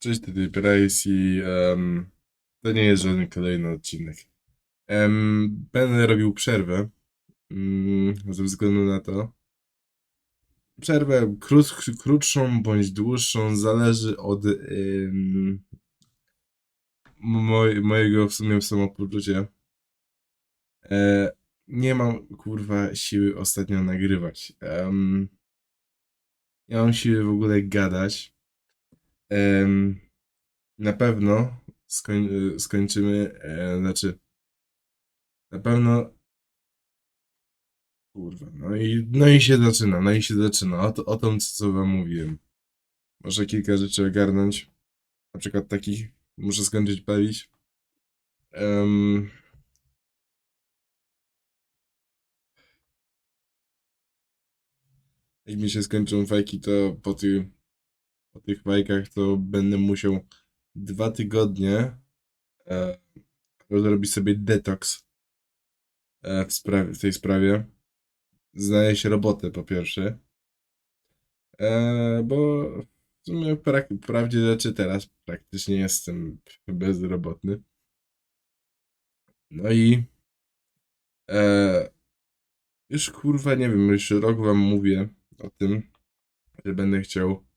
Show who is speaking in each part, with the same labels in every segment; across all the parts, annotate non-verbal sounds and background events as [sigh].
Speaker 1: Cześć, tutaj Price i em, to nie jest żaden kolejny odcinek. Em, będę robił przerwę mm, ze względu na to. Przerwę krót, krótszą bądź dłuższą zależy od em, moj, mojego w sumie samopoczucia. E, nie mam kurwa siły ostatnio nagrywać. Em, nie mam siły w ogóle gadać. Na pewno skoń, skończymy, e, znaczy na pewno kurwa, no i, no i się zaczyna, no i się zaczyna, o, o tym co, wam mówiłem. Muszę kilka rzeczy ogarnąć, na przykład takich, muszę skończyć palić. Em, jak mi się skończą fajki, to po tych, po tych fajkach to będę musiał dwa tygodnie e, zrobić sobie detoks e, w, sprawie, w tej sprawie. Znaleźć robotę po pierwsze. E, bo w sumie prak- prawdzie rzeczy teraz praktycznie jestem [laughs] bezrobotny. No i e, już kurwa nie wiem, już rok wam mówię o tym, że będę chciał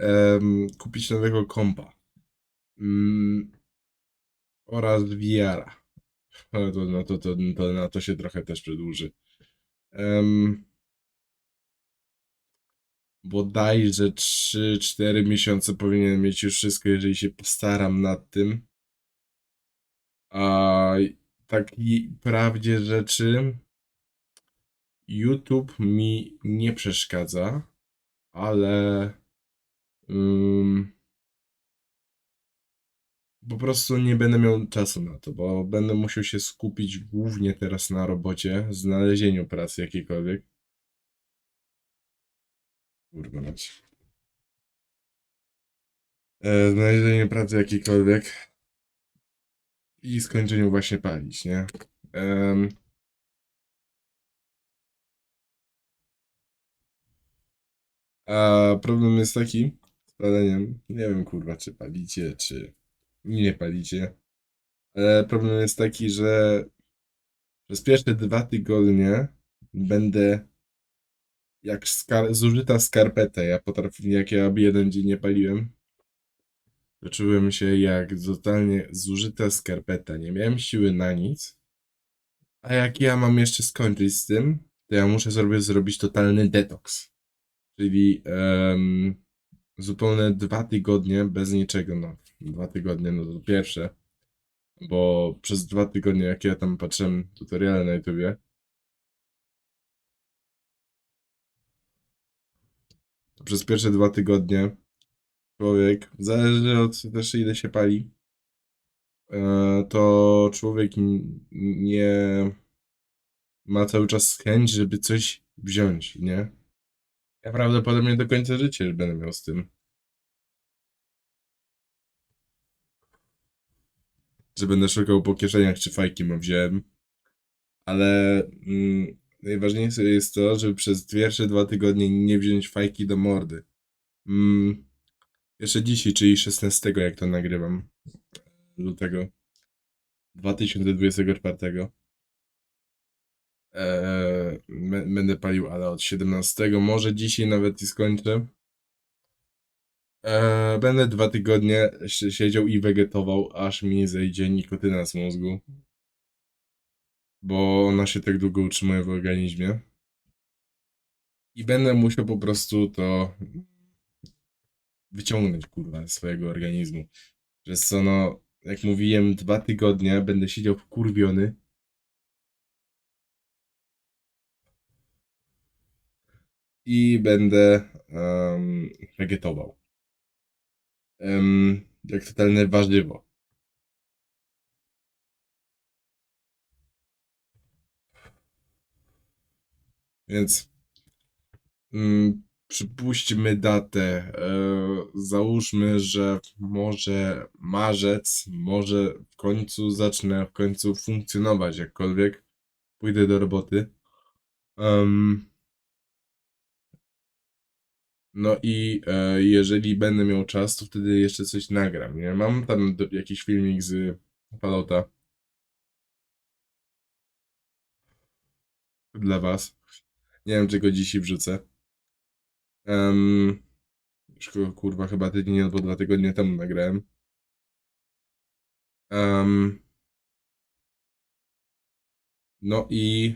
Speaker 1: em, kupić nowego kompa. Mm, oraz VR-a. Ale to, no to, to, to na to się trochę też przedłuży. Um, bodajże 3-4 miesiące powinien mieć już wszystko, jeżeli się postaram nad tym. A tak prawdzie rzeczy YouTube mi nie przeszkadza, ale ym, po prostu nie będę miał czasu na to, bo będę musiał się skupić głównie teraz na robocie, znalezieniu pracy jakiejkolwiek. Kurwa mać. E, znalezieniu pracy jakiejkolwiek i skończeniu właśnie palić, nie? Em, a problem jest taki paleniem, nie wiem kurwa, czy palicie, czy nie palicie. Ale problem jest taki, że przez pierwsze dwa tygodnie będę jak skar zużyta skarpeta. Ja potrafię, jak ja jeden dzień nie paliłem, to czułem się jak totalnie zużyta skarpeta. Nie miałem siły na nic. A jak ja mam jeszcze skończyć z tym, to ja muszę sobie zrobić totalny detoks. Czyli em, zupełne dwa tygodnie bez niczego. No, dwa tygodnie, no to pierwsze. Bo przez dwa tygodnie, jak ja tam patrzyłem tutoriale na YouTubie, to przez pierwsze dwa tygodnie człowiek, zależy od też ile się pali, e, to człowiek nie ma cały czas chęć, żeby coś wziąć, nie? Ja prawdopodobnie do końca życia już będę miał z tym. Że będę szukał po kieszeniach, czy fajki mu wziąłem. Ale mm, najważniejsze jest to, żeby przez pierwsze dwa tygodnie nie wziąć fajki do mordy. Mm, jeszcze dzisiaj, czyli 16, jak to nagrywam, lutego 2024. Eee, będę palił, ale od 17, może dzisiaj nawet i skończę. Eee, będę dwa tygodnie si- siedział i wegetował, aż mi zejdzie nikotyna z mózgu. Bo ona się tak długo utrzymuje w organizmie. I będę musiał po prostu to wyciągnąć, kurwa, swojego organizmu. Przez co, no, jak mówiłem, dwa tygodnie będę siedział wkurwiony. I będę um, wegetował. Em, jak totalne warzywo. Więc mm, przypuśćmy datę. E, załóżmy, że może marzec, może w końcu zacznę w końcu funkcjonować jakkolwiek. Pójdę do roboty. Em, No i e, jeżeli będę miał czas, to wtedy jeszcze coś nagram, nie? Mam tam do, jakiś filmik z Fallouta dla was. Nie wiem, czy go dzisiaj wrzucę. Um, już kurwa, chyba tydzień albo dwa tygodnie temu nagrałem. Em, no i...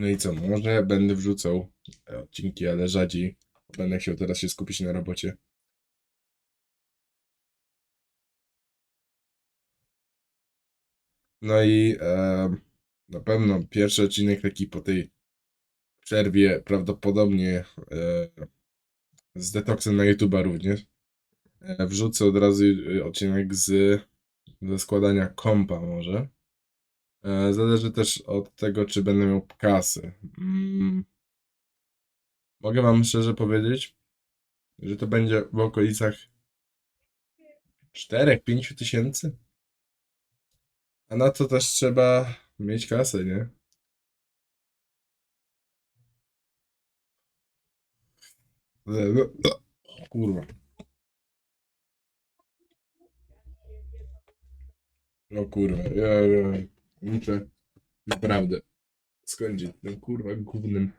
Speaker 1: No i co, może będę wrzucał odcinki, ale rzadziej. Będę chciał teraz się skupić na robocie. No i em, na pewno pierwszy odcinek taki po tej przerwie prawdopodobnie e, z detoksem na YouTube'a również. E, wrzucę od razu e, odcinek z ze składania kompa może. E, zależy też od tego, czy będę miał kasy. Mm. Mogę wam szczerze powiedzieć, że to będzie w okolicach 4-5 tysięcy. A na to też trzeba mieć kasę, nie? E, no, no, Kurwa. No kurwa, ja, ja muszę naprawdę skończyć tym kurwa głównym.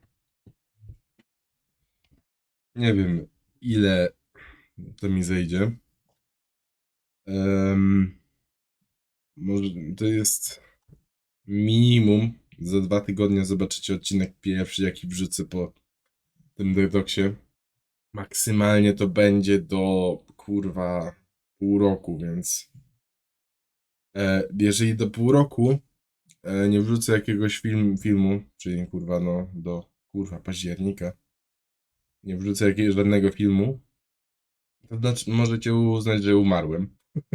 Speaker 1: Nie wiem ile to mi zejdzie. Em, może to jest minimum za dwa tygodnie zobaczycie odcinek pierwszy, jaki wrzucę po tym detoksie. Maksymalnie to będzie do kurwa pół roku, więc e, jeżeli do pół roku nie wrzucę jakiegoś film, filmu, czyli kurwa no do kurwa października, nie wrzucę jakiegoś żadnego filmu, to znaczy możecie uznać, że umarłem. [laughs]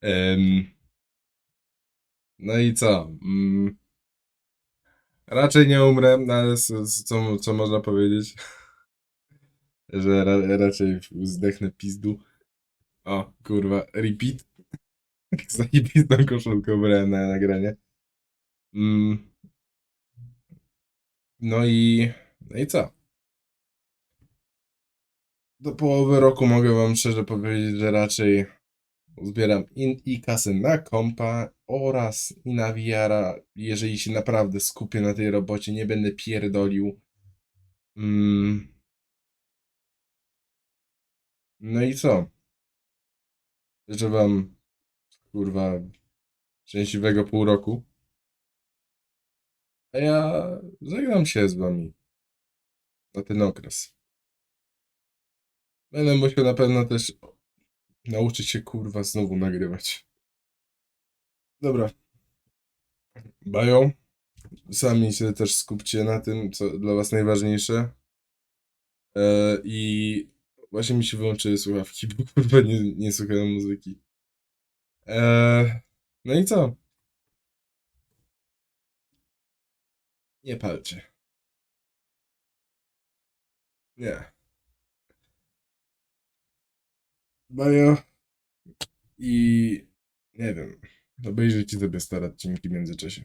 Speaker 1: Em, no i co? Mm, raczej nie umrę, no ale co, co można powiedzieć? [laughs] Że ra, raczej zdechnę pizdu. O, kurwa, repeat. [laughs] Zajebistą koszulkę ubrałem na nagranie. Mm. No i... No i co? Do połowy roku mogę wam szczerze powiedzieć, że raczej zbieram i, i kasę na kompa oraz i na VR-a, jeżeli się naprawdę skupię na tej robocie, nie będę pierdolił. Mm. No i co? Życzę wam, kurwa, szczęśliwego pół roku. A ja żegnam się z wami na ten okres. Będę musiał na pewno też nauczyć się, kurwa, znowu nagrywać. Dobra. Bajo. Sami się też skupcie na tym, co dla was najważniejsze. E, I właśnie mi się wyłączyły słuchawki, bo kurwa nie, nie słuchałem muzyki. E, no i co? Nie palcie. Nie. Bajo. I nie wiem. Obejrzyjcie sobie stare odcinki w międzyczasie.